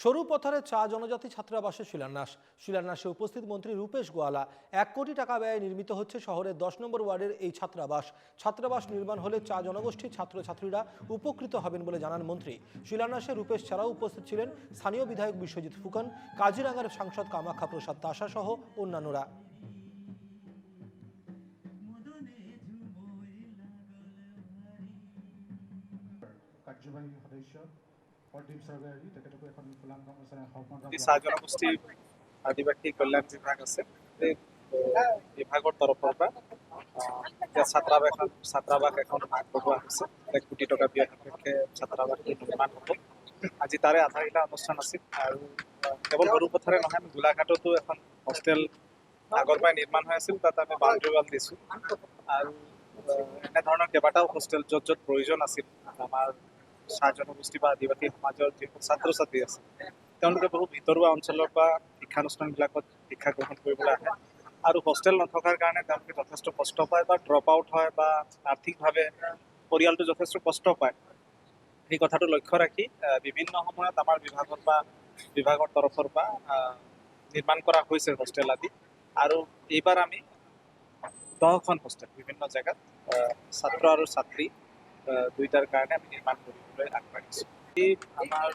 সরু পথারে চা জনজাতি ছাত্রাবাসের শিলান্যাস। শিলান্যাসে উপস্থিত মন্ত্রী রূপেশ গোয়ালা এক কোটি টাকা ব্যয়ে নির্মিত হচ্ছে শহরের দশ নম্বর ওয়ার্ডের এই ছাত্রাবাস। ছাত্রাবাস নির্মাণ হলে চা জনগোষ্ঠীর ছাত্রছাত্রীরা উপকৃত হবেন বলে জানান মন্ত্রী। শিলান্যাসে রূপেশ ছাড়াও উপস্থিত ছিলেন স্থানীয় বিধায়ক বিশ্বজিৎ ফুকন কাজিরাঙ্গার সাংসদ কামাখ্যা প্রসাদ তাসা সহ অন্যান্যরা। কাৰ্যবাহী সদস্য চাহ জনগোষ্ঠী আদিবাসী কল্যাণ আছে। বিভাগৰ তৰফৰ পৰা এতিয়া ছাত্ৰাবাস ছাত্ৰাবাস এখন আগবঢ়োৱা হৈছে। কোটি টকা ছাত্ৰাবাসটো নিৰ্মাণ হ'ব। আজি তাৰে আধাৰশিলা অনুষ্ঠান আছিল আৰু কেৱল সৰু পথাৰে নহয়, আমি গোলাঘাটতো এখন হোষ্টেল আগৰ পৰাই নিৰ্মাণ হৈ আছিল। তাত আমি বাউণ্ডেৰী ৱাল দিছোঁ। আৰু এনেধৰণৰ কেইবাটাও হোষ্টেল য'ত য'ত প্ৰয়োজন আছিল। আমাৰ চাহ জনগোষ্ঠী বা আদিবাসী সমাজৰ যিবোৰ ছাত্ৰ ছাত্ৰী আছে, তেওঁলোকে বহু ভিতৰুৱা অঞ্চলৰ পৰা শিক্ষানুষ্ঠানবিলাকত শিক্ষা গ্ৰহণ কৰিবলৈ আহে। আৰু হোষ্টেল নথকাৰ কাৰণে তেওঁলোকে যথেষ্ট কষ্ট পায় বা ড্ৰপ আউট হয় বা আৰ্থিকভাৱে পৰিয়ালটো যথেষ্ট কষ্ট পায়। সেই কথাটো লক্ষ্য ৰাখি বিভিন্ন সময়ত আমাৰ বিভাগৰ পৰা বিভাগৰ তৰফৰ পৰা নিৰ্মাণ কৰা হৈছে হোষ্টেল আদি। আৰু এইবাৰ আমি দহখন হোষ্টেল বিভিন্ন জেগাত ছাত্ৰ আৰু ছাত্ৰী আহ, দুইটাৰ কাৰণে আমি নিৰ্মাণ কৰিবলৈ আগবাঢ়িছোঁ এই আমাৰ